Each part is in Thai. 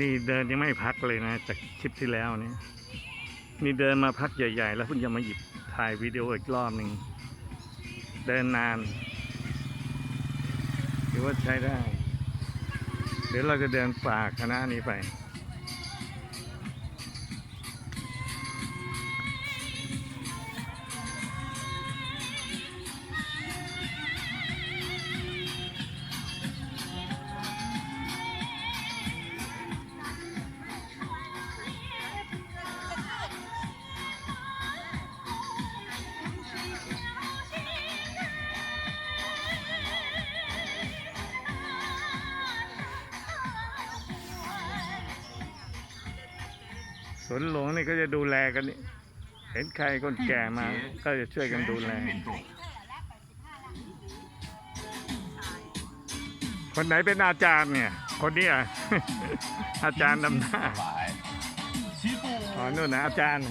นี่เดินยังไม่พักเลยนะ จากคลิปที่แล้วนี่นี่เดินมาพักใหญ่ ๆ แล้วเพิ่งจะมาหยิบถ่ายวิดีโออีกรอบหนึ่งเดินนานถือว่าใช้ได้ เดี๋ยวเราจะเดินฝากคณะนี้ไป สวนหลวงนี่ก็จะดูแลกันนี่เห็นใครคนแก่มา ก็จะช่วยกันดูแล คนไหนเป็นอาจารย์เนี่ย คนนี้อะ อาจารย์ดำหน้า อ๋อนู่นนะอาจารย์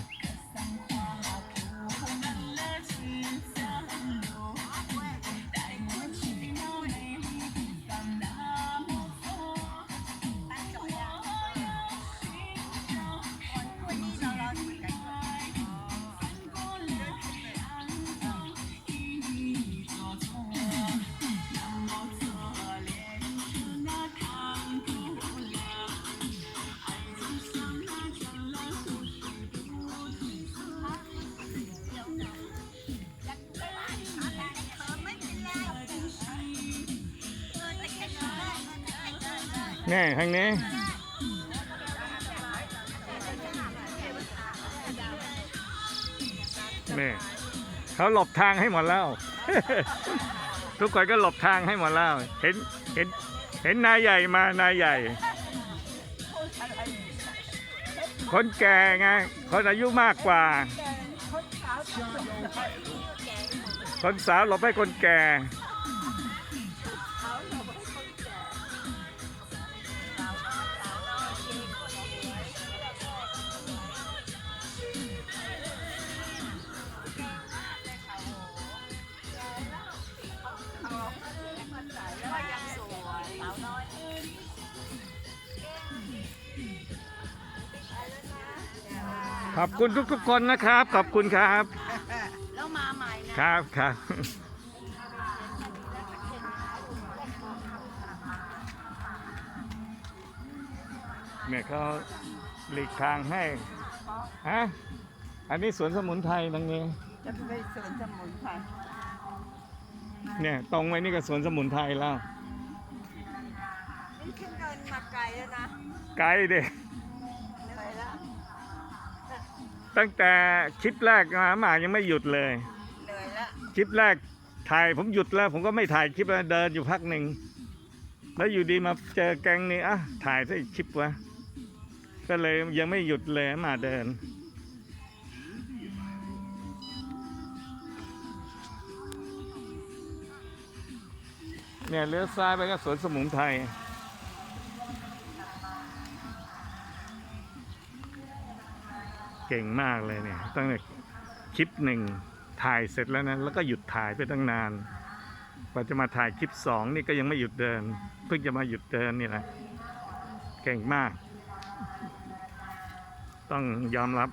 แน่ทางนี้นี่เขาหลบทางให้หมดแล้ว ทุกคนก็หลบทางให้หมดแล้ว เห็นเห็นเห็นนายใหญ่มานายใหญ่ คนแก่ไงคนอายุมากกว่า คนสาวหลบให้คนแก่ ขอบคุณทุกๆคนนะครับ ขอบคุณครับ แล้วมาใหม่นะ ครับครับเนี่ยเขาหลีกทางให้ฮะอันนี้สวนสมุนไพรตรงนี้จะไปสวนสมุนไพรเนี่ยตรงไปนี่ก็สวนสมุนไพรแล้วนี่ขึ้นเดินมาไกลแล้วนะไกลเด็เตั้งแต่คลิปแรกมาหมายังไม่หยุดเลย เหนื่อยล้วคลิปแรกถ่ายผมหยุดแล้ว ผมก็ไม่ถ่ายคลิปแล้วเดินอยู่พักหนึ่งแล้วอยู่ดีมาเจอแกงนี้อะถ่ายซะอีกคลิปวะก็เลยยังไม่หยุดเลยมาเดิน เนี่ยเลี้ยวซ้ายไปก็สวนสมุนไพร เก่งมากเลยเนี่ยตั้งแต่คลิปหนึ่งถ่ายเสร็จแล้วนะแล้วก็หยุดถ่ายไปตั้งนานกว่าจะมาถ่ายคลิปสองนี่ก็ยังไม่หยุดเดิน เพิ่งจะมาหยุดเดินนี่แหละเก่งมาก ต้องยอมรับ